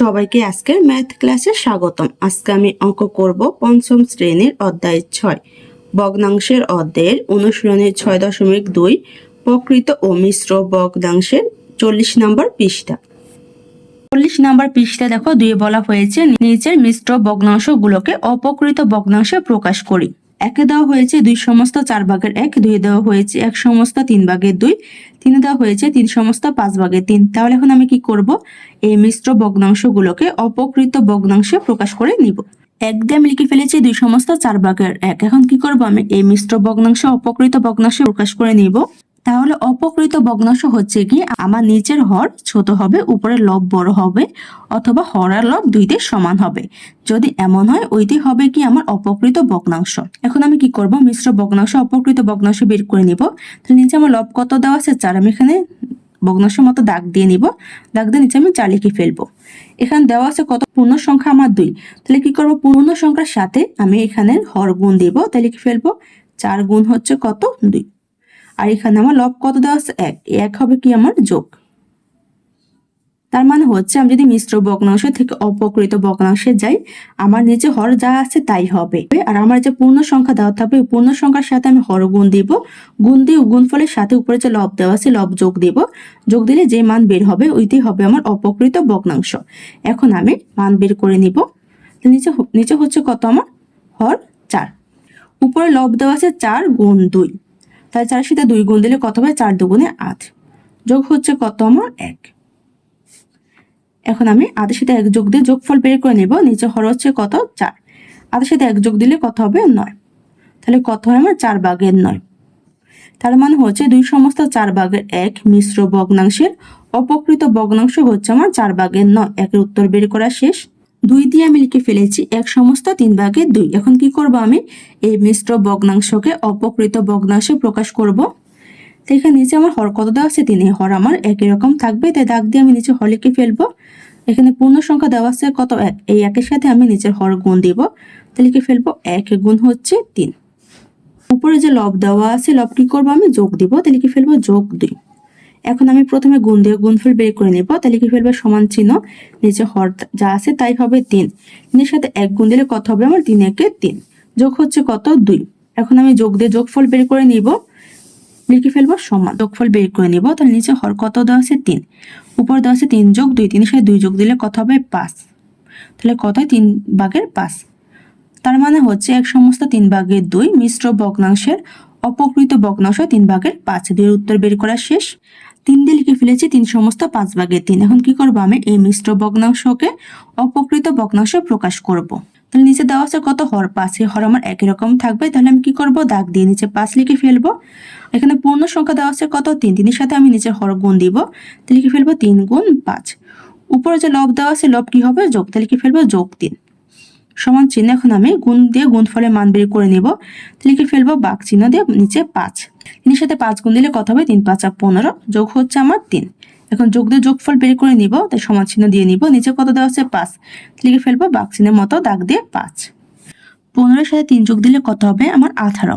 সবাইকে আজকে ম্যাথ ক্লাসে স্বাগতম। আজকে আমি অঙ্ক করব পঞ্চম শ্রেণির অধ্যায় ছয়। ভগ্নাংশের অধ্যায়ের অনুশীলনের ছয় দশমিক দুই, প্রকৃত ও মিশ্র ভগ্নাংশের চল্লিশ নম্বর পৃষ্ঠা। চল্লিশ নম্বর পৃষ্ঠা দেখো, দুই বলা হয়েছে, নিচের মিশ্র ভগ্নাংশগুলোকে অপকৃত ভগ্নাংশে প্রকাশ করি। একে দেওয়া হয়েছে দুই সমস্ত, চার ভাগের এক, দুই দেওয়া হয়েছে এক সমস্ত, তিন ভাগের দুই, তিনে দেওয়া হয়েছে তিন সমস্ত, পাঁচ ভাগের তিন। তাহলে এখন আমি কি করব? এই মিশ্র ভগ্নাংশগুলোকে অপকৃত ভগ্নাংশে প্রকাশ করে নিব। এক দিয়ে আমি লিখে ফেলেছি দুই সমস্ত, চার ভাগের এক। এখন কি করব আমি? এই মিশ্র ভগ্নাংশ, অপকৃত ভগ্নাংশে প্রকাশ করে নিব। তাহলে অপকৃত ভগ্নাংশ হচ্ছে কি? আমার নিচের হর ছোট হবে, উপরের লব বড় হবে, অথবা হর আর লব দুইটাই সমান হবে। যদি এমন হয়, ওইটি হবে কি আমার অপকৃত ভগ্নাংশ। এখন আমি কি করব? মিশ্র ভগ্নাংশ, অপকৃত ভগ্নাংশ বের করে নিব। তো নিচে আমার লব কত দেওয়া আছে? চার। আমি এখানে ভগ্নাংশের মতো দাগ দিয়ে নিব। দাগ দিয়ে নিচে আমি চার লিখে ফেলব। এখানে দেওয়া আছে কত? পূর্ণ সংখ্যা আমার দুই। তাহলে কি করব? পূর্ণ সংখ্যার সাথে আমি এখানে হর গুণ দিব। তাহলে লিখে ফেলব, চার গুণ হচ্ছে কত? দুই। আর এখানে আমার লব কত দেওয়া আছে? এক। এক হবে কি আমার? যোগ। তার মানে হচ্ছে আমি যদি মিশ্র ভগ্নাংশ থেকে অপকৃত ভগ্নাংশে যাই, আমার নিচে হর যা আছে তাই হবে। আর আমার যে পূর্ণ সংখ্যা দেওয়া থাকবে পূর্ণ সংখ্যার সাথে আমি হর গুণ দিব। গুণ দিয়ে গুণফলের সাথে উপরে যে লব দেওয়া আছে লব যোগ দিব। যোগ দিলে যে মান বের হবে, ওইটাই হবে আমার অপকৃত ভগ্নাংশ। এখন আমি মান বের করে নিব। নিচে নিচে হচ্ছে কত আমার? হর চার। উপরে লব দেওয়া আছে চার গুণ দুই। তাহলে চারের সাথে দুই গুণ দিলে কত হবে? চার দুগুণে আট। যোগ হচ্ছে কত আমার? এক। এখন আমি আটের সাথে এক যোগ দিয়ে যোগফল বের করে নেব। নিচে হর হচ্ছে কত? চার। আটের সাথে এক যোগ দিলে কত হবে? নয়। তাহলে কত হয় আমার? চার ভাগের নয়। তার মানে হচ্ছে দুই সমস্ত চার বাঘের এক মিশ্র ভগ্নাংশের অপকৃত ভগ্নাংশ হচ্ছে আমার চার ভাগের নয়। একের উত্তর বের করা শেষ। দুই দিয়ে আমি লিখে ফেলেছি, এক সমস্ত, তিন ভাগের দুই। এখন কি করব আমি? এই মিশ্র ভগ্নাংশকে অপকৃত ভগ্নাংশে প্রকাশ করব। তো এখানে নিচে আমার হর কত দেওয়া আছে? তিন। হর আমার একই রকম থাকবে, তাই দাগ দিয়ে আমি নিচে হর লিখে ফেলব। এখানে পূর্ণ সংখ্যা দেওয়া আছে কত? এক। এই একের সাথে আমি নিচের হর গুণ দিব। তো লিখে ফেলব, এক গুণ হচ্ছে তিন। উপরে যে লব দেওয়া আছে, লব কি করব আমি? যোগ দিব। তাহলে লিখে ফেলব যোগ দুই। এখন আমি প্রথমে গুণ দিয়ে গুণফল বের করে নেব, তাহলে লিখে ফেলব সমান চিহ্ন, নিচে হর যা আছে তাই হবে তিন। তিনের সাথে এক গুণ দিলে কত হবে আমার? তিন একে তিন। যোগ হচ্ছে কত? দুই। এখন আমি যোগ দিয়ে যোগফল বের করে নিব। লিখে ফেলব, সমান। যোগফল বের করে নিব, তাহলে নিচে হর কত দেওয়া আছে? তিন। উপর দেওয়া আছে তিন যোগ দুই, তিনের সাথে দুই যোগ দিলে কত হবে? পাঁচ। তাহলে কত তিন ভাগের পাঁচ। তার মানে হচ্ছে এক সমস্ত তিন ভাগের দুই মিশ্র ভগ্নাংশের অপকৃত ভগ্নাংশ তিন ভাগের পাঁচ। দুই উত্তর বের করা শেষ। তিন দিয়ে লিখে ফেলেছি, তিন সমস্ত পাঁচ ভাগের তিন। এখন কি করব আমি? এই মিশ্র ভগ্নাংশকে অপকৃত ভগ্নাংশে প্রকাশ করব। তাহলে নিচে দেওয়া আছে কত? হর পাঁচ। এই হর আমার একই রকম থাকবে। তাহলে আমি কি করব? দাগ দিয়ে নিচে পাঁচ লিখে ফেলব। এখানে পূর্ণ সংখ্যা দেওয়া আছে কত? তিন। তিনের সাথে আমি নিচে হর গুণ দিব। তাহলে লিখে ফেলব তিন গুণ পাঁচ। উপরে যে লব দেওয়া আছে, লব কি হবে? যোগ। তাহলে লিখে ফেলব যোগ তিন। সমান চিহ্ন এখন আমি গুণ দিয়ে গুণফলের মান বের করে নেব। লিখে ফেলব বাক চিহ্ন দিয়ে নিচে পাঁচ। তিনের সাথে পাঁচ গুণ দিলে কত হবে? তিন, পাঁচ পনেরো। যোগ হচ্ছে আমার তিন। এখন যোগ দিয়ে যোগফল বের করে নিব, তাই সমান চিহ্ন দিয়ে নিব। নিচে কত দেওয়া আছে? পাঁচ। লিখে ফেলব, বাক চিহ্নের মতো দাগ দিয়ে পাঁচ। পনেরোর সাথে তিন যোগ দিলে কত হবে? আমার আঠারো।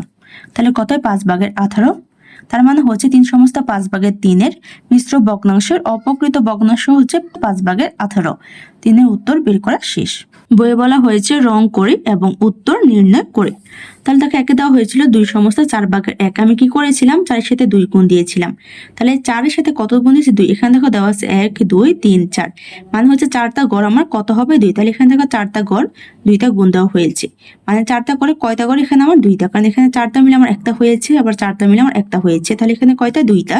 তাহলে কত হয়? পাঁচ ভাগের আঠারো। তার মানে হচ্ছে তিন সমস্ত পাঁচ ভাগের তিনের মিশ্র ভগ্নাংশের অপকৃত ভগ্নাংশ হচ্ছে পাঁচ ভাগের আঠারো। তিনের উত্তর বের করা শেষ। বইয়ে বলা হয়েছে রং করে এবং উত্তর নির্ণয় করে। তাহলে তাকে একে দেওয়া হয়েছিল দুই সমস্ত, চার ভাগের এক। আমি কি করেছিলাম? চারের সাথে দুই গুণ দিয়েছিলাম। তাহলে চারের সাথে কত গুণ দিয়েছি? দুই। এখানে দেখো দেওয়া আছে এক, দুই, তিন, চার। মানে হচ্ছে চারটা গড় আমার কত হবে? দুই। তাহলে এখানে দেখো চারটা গড় দুইটা গুণ দেওয়া হয়েছে। মানে চারটা করে কয়টা গড় এখানে আমার? দুইটা। কারণ এখানে চারটা মিলে আমার একটা হয়েছে, আবার চারটা মিলে আমার একটা হয়েছে। তাহলে এখানে কয়টা? দুইটা।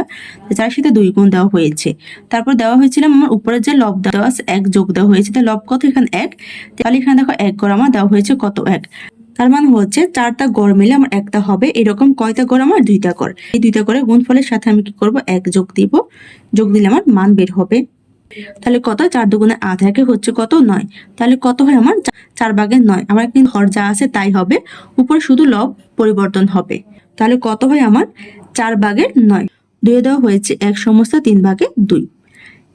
চারের সাথে দুই গুণ দেওয়া হয়েছে। তারপর দেওয়া হয়েছিল আমার উপরে যে লব দেওয়া আছে, এক যোগ দেওয়া হয়েছে। তাহলে লব কত? এখানে এক। তাহলে এখানে দেখো এক গড় আমার দেওয়া হয়েছে কত? এক। তার মানে হচ্ছে চারটা গড় মিলে আমার একটা হবে। এরকম কয়টা গড়? আমার দুইটা গড়। এই দুইটা করে গুণফলের সাথে আমি কি করব? এক যোগ দিব। যোগ দিলে আমার মান বের হবে। তাহলে কত? চার দুগুণে আট একে হচ্ছে কত? নয়। তাহলে কত হয় আমার? চার ভাগের নয়। আমার কিন্তু হর যা আছে তাই হবে। উপরে শুধু লব পরিবর্তন হবে। তাহলে কত হয় আমার? চার ভাগের নয়। দুয়ে দেওয়া হয়েছে এক সমস্ত তিন ভাগে দুই।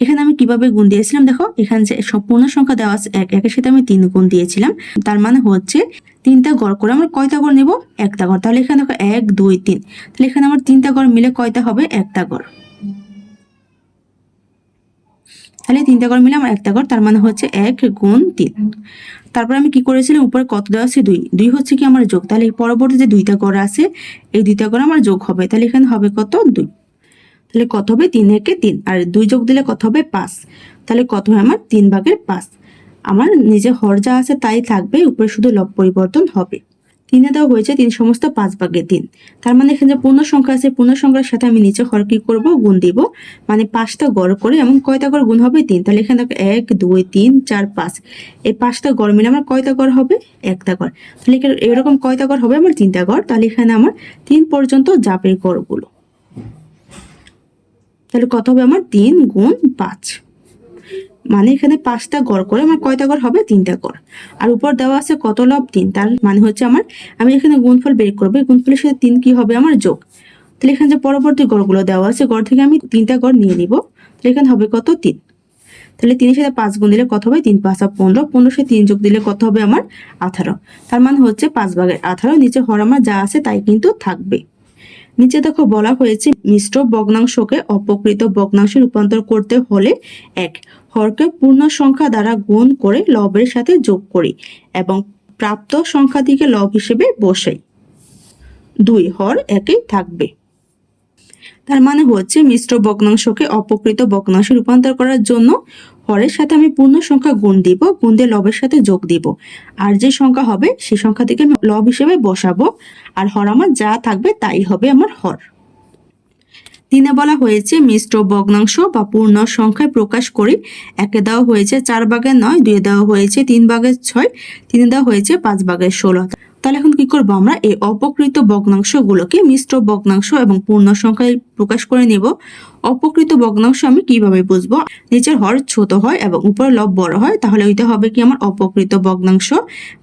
এখানে আমি কীভাবে গুণ দিয়েছিলাম দেখো, এখানে যে সম্পূর্ণ সংখ্যা দেওয়া আছে এক, একের সাথে আমি তিন গুণ দিয়েছিলাম। তার মানে হচ্ছে তিনটা গড় করে আমরা কয়টা গড় নেব? একটা গড়। তাহলে এখানে দেখো এক, দুই, তিন। তাহলে এখানে আমার তিনটা গড় মিলে কয়টা হবে? একটা গড়। তাহলে তিনটা গড় মিলে আমার একটা গড়, তার মানে হচ্ছে এক গুণ তিন। তারপর আমি কি করেছিলাম? উপরে কত দেওয়া আছে? দুই। দুই হচ্ছে কি আমার যোগ। তাহলে পরবর্তী যে দুইটা গড় আছে, এই দুইটা ঘর আমার যোগ হবে। তাহলে এখানে হবে কত? দুই। তাহলে কত হবে তিন একে তিন? আর দুই যোগ দিলে কত হবে পাঁচ? তাহলে কত হয় আমার তিন ভাগের পাঁচ? আমার নিজে হর যা আছে তাই থাকবে, উপরে শুধু লব পরিবর্তন হবে। তিনে দেওয়া হয়েছে তিন সমস্ত পাঁচ ভাগের তিন। তার মানে এখানে যে পূর্ণ সংখ্যা আছে, পূর্ণ সংখ্যার সাথে আমি নিচে হর কি করব? গুণ দিব। মানে পাঁচটা গড় করে এমন কয়টা গড় গুণ হবে তিন? তাহলে এখানে এক, দুই, তিন, চার, পাঁচ। এই পাঁচটা গড় মিলে আমার কয়টা গড় হবে? একটা গড়। তাহলে এরকম কয়টা গড় হবে? আমার তিনটা গড়। তাহলে এখানে আমার তিন পর্যন্ত যাবে গড়গুলো। তাহলে কত হবে আমার? তিন গুণ পাঁচ। মানে এখানে পাঁচটা গড় করে আমার কয়টা গড় হবে? তিনটা গড়। আর উপর দেওয়া আছে কত লব? তিন। তার মানে হচ্ছে আমার, আমি এখানে গুণফল বের করব। গুণফলের সাথে তিন কি হবে? আমার যোগ। তাহলে এখানে যে পরবর্তী গড়গুলো দেওয়া আছে, গড় থেকে আমি তিনটা গড় নিয়ে নিব। তাহলে এখানে হবে কত? তিন। তাহলে তিনের সাথে পাঁচ গুণ দিলে কত হবে? তিন পাঁচ আর পনেরো। পনেরো সাথে তিন যোগ দিলে কত হবে? আমার আঠারো। তার মানে হচ্ছে পাঁচ ভাগের আঠারো। নিচে হর আমার যা আছে তাই কিন্তু থাকবে। নিচে দেখো বলা হয়েছে, মিশ্র বগ্নাংশকে অপকৃত বগ্নাংশে রূপান্তর করতে হলে, এক, হরকে পূর্ণ সংখ্যা দ্বারা গুণ করে লবের সাথে যোগ করি এবং প্রাপ্ত সংখ্যা সংখ্যাটিকে লব হিসেবে বসাই। দুই, হর একই থাকবে। তার মানে হচ্ছে মিশ্র ভগ্নাংশকে অপকৃত ভগ্নাংশে রূপান্তর করার জন্য হরের সাথে আমি পূর্ণ সংখ্যা গুণ দিব, গুণ দিয়ে লবের সাথে যোগ দিব। আর যে সংখ্যা হবে সেই সংখ্যাটিকে আমি লব হিসেবে বসাবো। আর হর আমার যা থাকবে, তাই হবে আমার হর। তিনে বলা হয়েছে, মিশ্র ভগ্নাংশ বা পূর্ণ সংখ্যায় প্রকাশ করি। একে দেওয়া হয়েছে চার ভাগের নয়, দুয়ে দেওয়া হয়েছে তিন ভাগের ছয়, তিনে দেওয়া হয়েছে পাঁচ ভাগের ষোলো। তাহলে এখন কি করব আমরা? এই অপকৃত ভগ্নাংশগুলোকে মিশ্র ভগ্নাংশ এবং পূর্ণ সংখ্যায় প্রকাশ করে নেব। অপকৃত ভগ্নাংশ আমি কীভাবে বুঝব? নিচের হর ছোট হয় এবং উপরে লব বড় হয়, তাহলে ওইটা হবে কি আমার অপকৃত ভগ্নাংশ?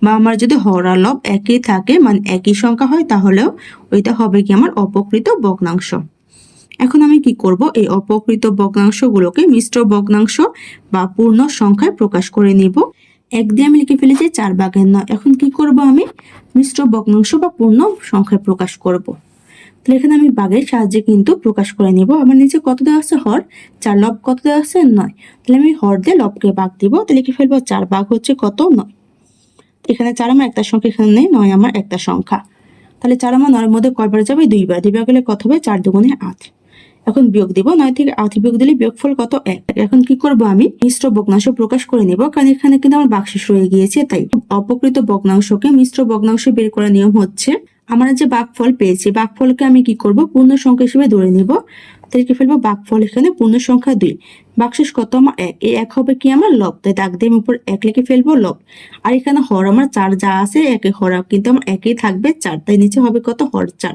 বা আমার যদি হর আর লব একই থাকে মানে একই সংখ্যা হয়, তাহলেও ওইটা হবে কি আমার অপকৃত ভগ্নাংশ। এখন আমি কি করব? এই অপকৃত ভগ্নাংশগুলোকে মিশ্র ভগ্নাংশ বা পূর্ণ সংখ্যায় প্রকাশ করে নিব। এক দিয়ে আমি লিখে ফেলেছি, চার ভাগের নয়। এখন কি করব আমি? মিশ্র ভগ্নাংশ বা পূর্ণ সংখ্যায় প্রকাশ করব। তাহলে এখানে আমি বাঘের সাহায্যে কিন্তু প্রকাশ করে নিব। আমার নিচে কত দেওয়া আছে? হর। চার লব কত দেওয়া আছে? নয়। তাহলে আমি হর দিয়ে লবকে বাঘ দিব। তাহলে লিখে ফেলব, চার বাঘ হচ্ছে কত? নয়। এখানে চার আমার একটা সংখ্যা, এখানে নেই, নয় আমার একটা সংখ্যা। তাহলে চার আমার নয়ের মধ্যে কয়বার যাবে? দুইবার। দুইবার গেলে কত হবে? চার দুগুণে আট। এখন বিয়োগ দিব, নয় থেকে আট বিয়োগ দিলে বিয়োগফল কত? এক। এখন কি করব আমি? মিশ্র ভগ্নাংশ প্রকাশ করে নিব, কারণ এখানে কিন্তু আমার বাক্সেস রয়ে গিয়েছে, তাই অপকৃত ভগ্নাংশকে মিশ্র ভগ্নাংশ বের করার নিয়ম হচ্ছে, আমরা যে বাঘফল পেয়েছি বাঘফলকে আমি কি করব? পূর্ণ সংখ্যা হিসেবে ধরে নিব। লিখে ফেলব, বাঘফল এখানে পূর্ণ সংখ্যা দুই। বাক্সেস কত আমার এক, এই এক হবে কি আমার লব, তাই দাগ দিয়ে উপর এক লিখে ফেলব লব। আর এখানে হর আমার চার যা আছে, একে হর, কিন্তু আমার একই থাকবে চার, তাই নিচে হবে কত? হর চার।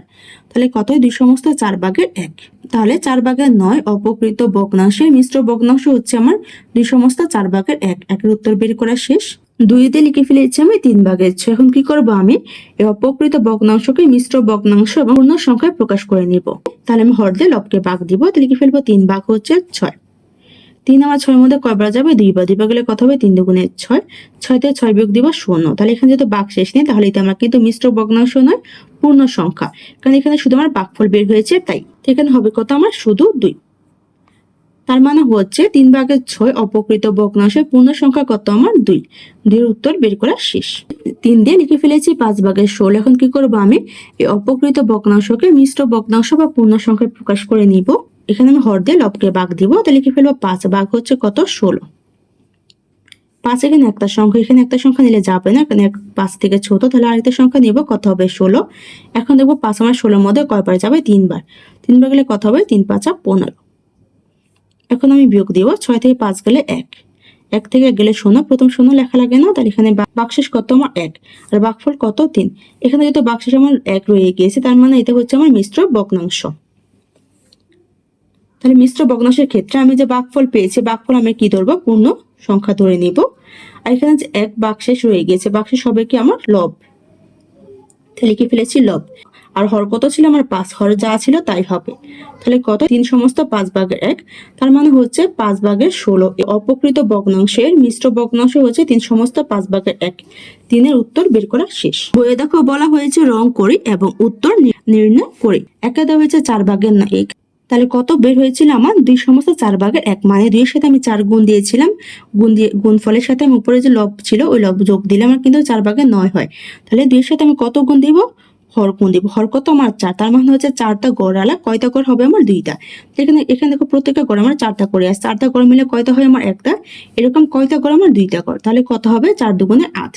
তাহলে কত দুই সমস্ত চার ভাগের এক। তাহলে চার ভাগের নয়, অপকৃত ভগ্নাংশের মিশ্র ভগ্নাংশ হচ্ছে আমার দুই সমস্ত চার ভাগের এক। একের উত্তর বের করা শেষ। দুইতে লিখে ফেলেছি আমি, তিন ভাগের ছয় এখন কি করব আমি? এই অপকৃত ভগ্নাংশকে মিশ্র ভগ্নাংশ এবং পূর্ণ সংখ্যায় প্রকাশ করে নিব। তাহলে আমি হর দিয়ে লবকে ভাগ দিব, তাহলে লিখে ফেলব তিন ভাগ হচ্ছে ছয়। তিন আমার ছয়ের মধ্যে কয়বার যাবে? দুই দুইবার দুইবার গেলে কত হবে? তিন দুগুণে ছয়। ছয়তে ছয় বিয়োগ দিব শূন্য। তাহলে এখানে যেহেতু বাঘ শেষ নেই, তাহলে এটা আমার কিন্তু মিশ্র ভগ্নাংশ নয়, পূর্ণ সংখ্যা। কারণ এখানে শুধু আমার বাঘফল বের হয়েছে, তাই। এখানে হবে কত? আমার শুধু দুই। তার মানে হচ্ছে তিন ভাগের ছয় অপকৃত ভগ্নাংশের পূর্ণ সংখ্যা কত আমার? দুই। দুইয়ের উত্তর বের করা শেষ। তিন দিয়ে লিখে ফেলেছি পাঁচ ভাগের ষোলো। এখন কি করব আমি? এই অপকৃত ভগ্নাংশকে মিশ্র ভগ্নাংশ বা পূর্ণ সংখ্যায় প্রকাশ করে নিব। এখানে আমি হর দিয়ে লবকে বাঘ দিব। তাহলে লিখে ফেলব পাঁচ ভাগ হচ্ছে কত? ষোলো। পাঁচ এখানে একটা সংখ্যা। এখানে একটা সংখ্যা নিলে যাবে না। এখানে পাঁচ থেকে ছোট, তাহলে আরেকটা সংখ্যা নিব। কত হবে? ষোলো। এখন দেখব পাঁচ আমার ষোলোর মধ্যে কয়বার যাবে? তিনবার। তিনবার গেলে কত হবে? তিন পাঁচা পনেরো। এখন আমি বিয়োগ দিব ছয় থেকে পাঁচ গেলে এক। এক থেকে এক গেলে শূন্য, প্রথম শূন্য লেখা লাগে না, তাহলে এখানে বা- বাকশেষ কত আমার এক? আর বাকফল কত তিন? এখানে যেহেতু বাকশেষ আমার এক রয়ে গিয়েছে, তার মানে এটা হচ্ছে আমার মিশ্র ভগ্নাংশ। তাহলে মিশ্র ভগ্নাংশের ক্ষেত্রে আমি যে বাকফল পেয়েছি বাকফল আমি কি ধরবো? পূর্ণ সংখ্যা ধরে নিব। আর এখানে যে এক বাকশেষ রয়ে গিয়েছে, বাকশেষ হবে কি আমার লব। তাহলে কি ফেলেছি? লব। আর হর কত ছিল? আমার পাঁচ হর যা ছিল তাই হবে। তাহলে কত? তিন সমস্ত পাঁচ ভাগের এক। তার মানে হচ্ছে পাঁচ ভাগের ষোলো। অপকৃত ভগ্নাংশের মিশ্র ভগ্নাংশ হচ্ছে তিন সমস্ত পাঁচ ভাগের এক। তিনের উত্তর বের করা শেষ। বইয়ে দেখো, বলা হয়েছে রং করি এবং উত্তর নির্ণয় করি। একে দেওয়া হয়েছে চার ভাগের না এক। তাহলে কত বের হয়েছিল আমার? দুই সমস্ত চার ভাগের এক। মানে দুইয়ের সাথে আমি চার গুণ দিয়েছিলাম। গুণ দিয়ে গুণ ফলের সাথে আমি উপরে যে লব ছিল, ওই লব যোগ দিলে আমার কিন্তু চার ভাগে নয় হয়। তাহলে দুইয়ের সাথে আমি কত গুণ দিব? হর কোন দিব? হর কত আমার চার? তার মানে হচ্ছে চারটা গড় আলা কয়টা গড় হবে আমার দুইটা। এখানে এখানে দেখো প্রত্যেকটা গড় আমার চারটা করে আছে। চারটা গড় মিলে কয়টা হয় আমার একটা? এরকম কয়টা গড় আমার দুইটা গড়? তাহলে কত হবে? চার দুগুণে আট।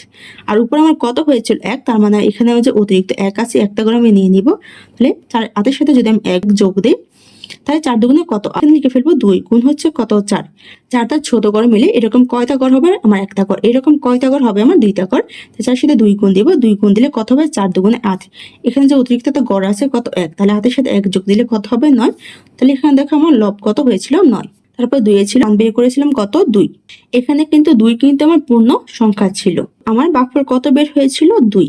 আর উপরে আমার কত হয়েছিল? এক। তার মানে এখানে যে অতিরিক্ত এক আছে, একটা গড় আমি নিয়ে নিব। তাহলে চার আটের সাথে যদি আমি এক যোগ দিই তাহলে চার দুগুণে কত? লিখে ফেলব দুই। গুণ হচ্ছে কত? চার। চারটা ছোট গড় মিলে এরকম কয়টা গড় হবে? আমার একটা গড়। এরকম কয়টা গড় হবে? আমার দুইটা গড়। চার সাথে দুই গুণ দিব। দুই গুণ দিলে কত হবে? চার দুগুণে আট। এখানে যে অতিরিক্ত একটা গড় আছে কত? এক। তাহলে হাতের সাথে এক যোগ দিলে কত হবে? নয়। তাহলে এখানে দেখো আমার লব কত হয়েছিল? নয়। তারপর দুইয়ে ছিল আমি বের করেছিলাম কত? দুই। এখানে কিন্তু দুই কিন্তু আমার পূর্ণ সংখ্যা ছিল। আমার বাঘফল কত বের হয়েছিল? দুই।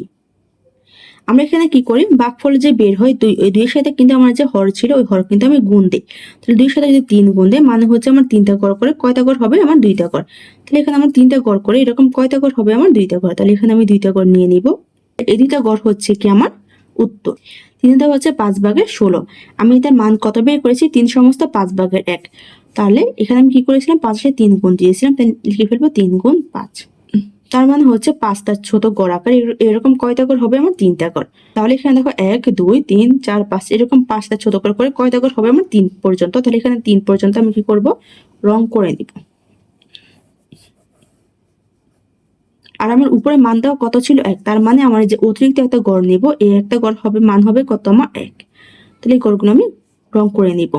আমরা এখানে কি করি? বাঘফল যে বের হয় দুই, ওই দুইয়ের সাথে কিন্তু আমার যে হর ছিল, ওই হর কিন্তু আমি গুণ দিই। তাহলে দুইয়ের সাথে যদি তিন গুণ দেয় মানে হচ্ছে আমার তিনটা গড় করে কয়টা গড় হবে? আমার দুইটা গড়। তাহলে এখানে আমার তিনটা গড় করে এরকম কয়টা গড় হবে? আমার দুইটা গড়। তাহলে এখানে আমি দুইটা গড় নিয়ে নিব। এই দুইটা গড় হচ্ছে কি আমার? উত্তর। তিনটা হচ্ছে পাঁচ ভাগের ষোলো। আমি এটার মান কত বের করেছি? তিন সমস্ত পাঁচ ভাগের এক। তাহলে এখানে আমি কি করেছিলাম? পাঁচে তিন গুণ দিয়েছিলাম তাই লিখে ফেলব তিন গুণ পাঁচ। তার মানে হচ্ছে পাঁচটা ছোট গড় আকার এরকম কয়টা গড় হবে আমার তিনটা গড়। তাহলে এখানে দেখো এক, দুই, তিন, চার, পাঁচ, এরকম পাঁচটা ছোট করে করে কয়টা গড় হবে আমার তিন পর্যন্ত। তাহলে এখানে তিন পর্যন্ত আমি কি করব? রং করে নিব। আর আমার উপরে মান দেওয়া কত ছিল? এক। তার মানে আমার যে অতিরিক্ত একটা গড় নিব, এই একটা গড় হবে, মান হবে কত? আমার এক। তাহলে এই গড়গুলো আমি রং করে নিব।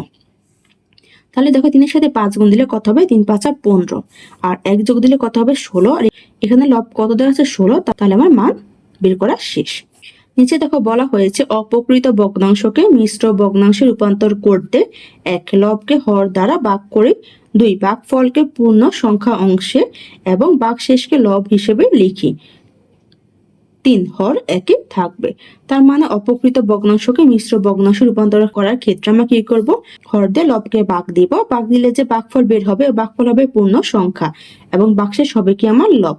তাহলে দেখো তিনের সাথে পাঁচ গুণ দিলে কত হবে? তিন, পাঁচা পনেরো। আর এক যোগ দিলে কত হবে? ষোলো। আর এখানে লব কত দেওয়া আছে? ষোলো। তাহলে আমার মান বের করা শেষ। নিচে দেখো বলা হয়েছে অপকৃত ভগ্নাংশকে মিশ্র ভগ্নাংশে রূপান্তর করতে এক লবকে হর দ্বারা ভাগ করে দুই ভাগ ফলকে পূর্ণ সংখ্যা অংশে এবং ভাগ শেষকে লব হিসেবে লিখি। তিন হর একে থাকবে। তার মানে অপকৃত ভগ্নাংশকে মিশ্র ভগ্নাংশে রূপান্তর করার ক্ষেত্রে আমরা কি করব? হর দিয়ে লবকে বাঘ দিব। বাঘ দিলে যে বাঘফল বের হবে, ওই বাঘফল হবে পূর্ণ সংখ্যা এবং বাক্সের হবে কি আমার লব।